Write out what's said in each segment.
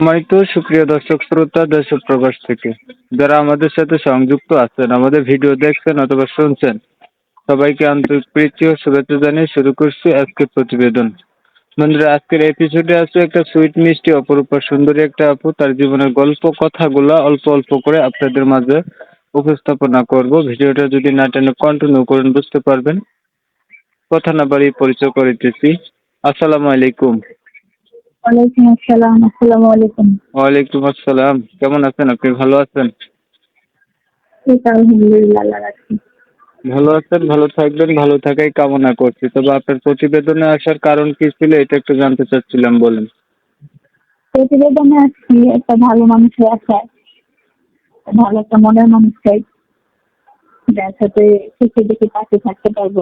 সম্মানিত সুপ্রিয় দর্শক শ্রোতা, দেশ ও প্রবাস থেকে যারা আমাদের সাথে সংযুক্ত আছেন, আমাদের ভিডিও দেখছেন অথবা শুনছেন, সবাইকে আন্তরিক প্রীতি ও শুভেচ্ছা জানিয়ে শুরু করছি আজকের প্রতিবেদন। বন্ধুরা, আজকের এপিসোডে আছে একটা সুইট মিষ্টি, অপরূপা সুন্দরী একটা আপু। তার জীবনের গল্প, কথাগুলো অল্প অল্প করে আপনাদের মাঝে উপস্থাপনা করব। ভিডিওটা যদি না টেনে কন্টিনিউ করেন, বুঝতে পারবেন। কথা না বাড়িয়ে পরিচয় করে দিচ্ছি। আসসালামু আলাইকুম। ওয়ালাইকুম আসসালাম আসসালামু আলাইকুম। ওয়ালাইকুম আসসালাম। কেমন আছেন? আপনি ভালো আছেন? ভালো আছেন? ভালো থাকবেন ভালো থাকাই কামনা করছি। তবে আপনার প্রতিবেদনে আসার কারণ কি ছিল এটা একটু জানতে চাচ্ছিলাম বলেন। প্রতিবেদনে আসছি একটা ভালো মানুষের আশায় ভালো একটা মনের মানুষ চাই যার সাথে সুখে দেখে পাশে থাকতে পারব।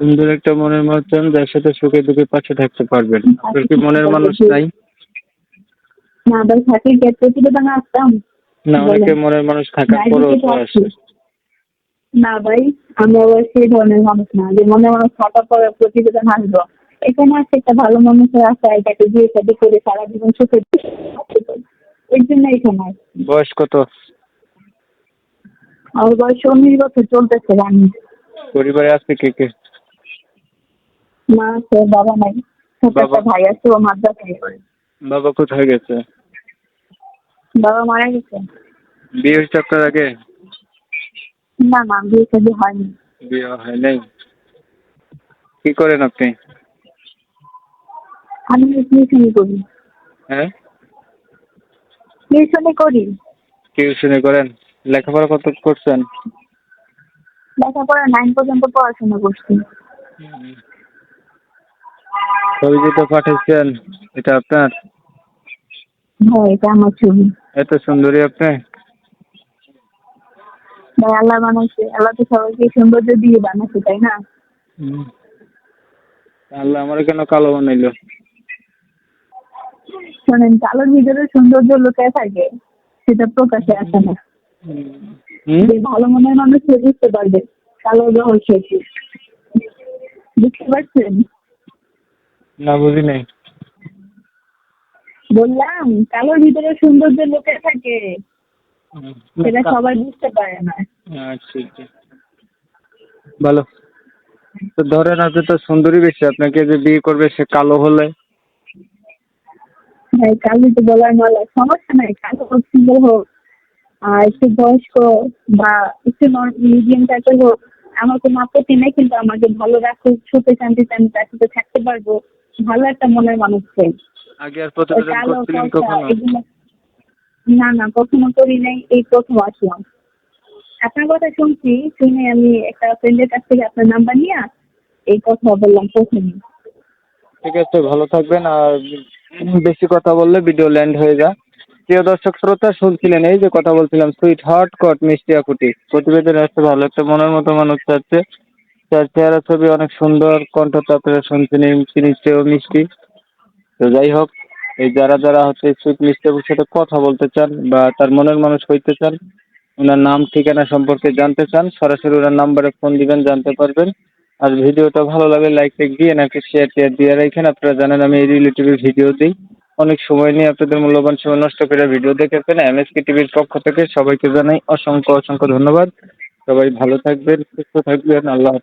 সুন্দর একটা মনের মানুষ চান যার সাথে সুখে দুঃখে পাশে থাকতে পারবেন। আপনার কি মনের মানুষ নাই? না ভাই থাকি যে প্রতিবেদনে আসতাম। না অনেকে মনের মানুষ থাকার পরেও তো তো আসে। না ভাই আমি আবার সেই ধরনের মানুষ না যে মনে মানুষ থাকার পরে প্রতিবেদন আসব এখানে আসছে একটা ভালো মানুষের আশা এটাকে বিয়ে শাদী করে সারা জীবন সুখে। এর জন্য এখানে বয়স কত? আমার বয়স উনিশ বছর চলতেছে আমি পরিবারে আছে কে কে? মা আছে বাবা নাই। ছোট? একটা ভাই আছে ও মাদ্রাসায় পড়ে বাবা কোথায় গেছে? বাবা মারা গেছে। বিয়ে হয়েছে আপনার আগে? না না বিয়ে শাদী হয়নি। বিয়ে হয় নাই? কি করেন আপনি? আমি টিউশনি করি। হ্যাঁ? টিউশনি করি। টিউশনি করেন? লেখাপড়া কত করছেন? লেখাপড়া নাইন পর্যন্ত পড়াশোনা করছি। ছবি যেটা পাঠাচ্ছেন এটা আপনার? হ্যাঁ এটা আমার ছবি। এত সুন্দরী আপনি। ভাই আল্লাহ বানাইছে। আল্লাহ তো সবাইকে সৌন্দর্য দিয়ে বানাচ্ছে তাই না? আল্লাহ আমার কেন কালো বানাইলো? শোনেন কালোর ভিতরে সৌন্দর্য লুকায় থাকে সেটা প্রকাশে আসে না। যে ভালো মনের মানুষ বুঝতে পারবে কালোর রহস্য বুঝতে পারছেন? না বুঝি নাই। বললাম কালোর ভিতরে সৌন্দর্য লুকায় থাকে। সেটা সবাই বুঝতে পারে না। আচ্ছা আচ্ছা। ভালো তো ধরেন আপনি তো সুন্দরী বেশি আপনাকে যে বিয়ে করবে সে কালো হলে? ভাই কালো তো বলার মালা সমস্যা নাই কালো হোক সুন্দর হোক আর একটু বয়স্ক বা একটু মিডিয়াম টাইপের হোক আমার কোনো আপত্তি নেই কিন্তু আমাকে ভালো রাখুক সুখে শান্তিতে আমি তার সাথে থাকতে পারব। ভালো একটা মনের মানুষ চাই আগে আর প্রতিবেদন করছিলেন কখনো? না না কখনো করি নাই এই প্রথম আসলাম। আপনার কথা শুনছি শুনে আমি একটা ফ্রেন্ডের কাছ থেকে আপনার নাম্বার নিয়ে এই কথা বললাম প্রথমে। ঠিক আছে ভালো থাকবেন আর বেশি কথা বললে ভিডিও ল্যান্ড হয়ে যায় প্রিয় দর্শক শ্রোতা শুনছিলেন এই যে কথা বলছিলাম সুইট হট কট মিষ্টি আকুটি প্রতিবেদনে আসতে ভালো একটা মনের মতো মানুষ চাচ্ছে তার চেহারা ছবি অনেক সুন্দর কণ্ঠটা আপনারা শুনছেন এই মিষ্টিও মিষ্টি। তো যাই হোক, এই যারা যারা হচ্ছে সুইট মিষ্টি আপুর সাথে কথা বলতে চান বা তার মনের মানুষ হইতে চান, ওনার নাম, ঠিকানা সম্পর্কে জানতে চান, সরাসরি ওনার নাম্বারে ফোন দিবেন, জানতে পারবেন। আর ভিডিওটা ভালো লাগে লাইক টাইক দিয়ে নাকি শেয়ার টেয়ার দিয়ে রাখেন। আপনারা জানেন আমি এই রিলেটিভের ভিডিও দিই। অনেক সময় নিয়ে আপনাদের মূল্যবান সময় নষ্ট করে ভিডিও দেখেছেন এমএসকে টিভির পক্ষ থেকে সবাইকে জানাই অসংখ্য অসংখ্য ধন্যবাদ। সবাই ভালো থাকবেন, সুস্থ থাকবেন। আল্লাহ।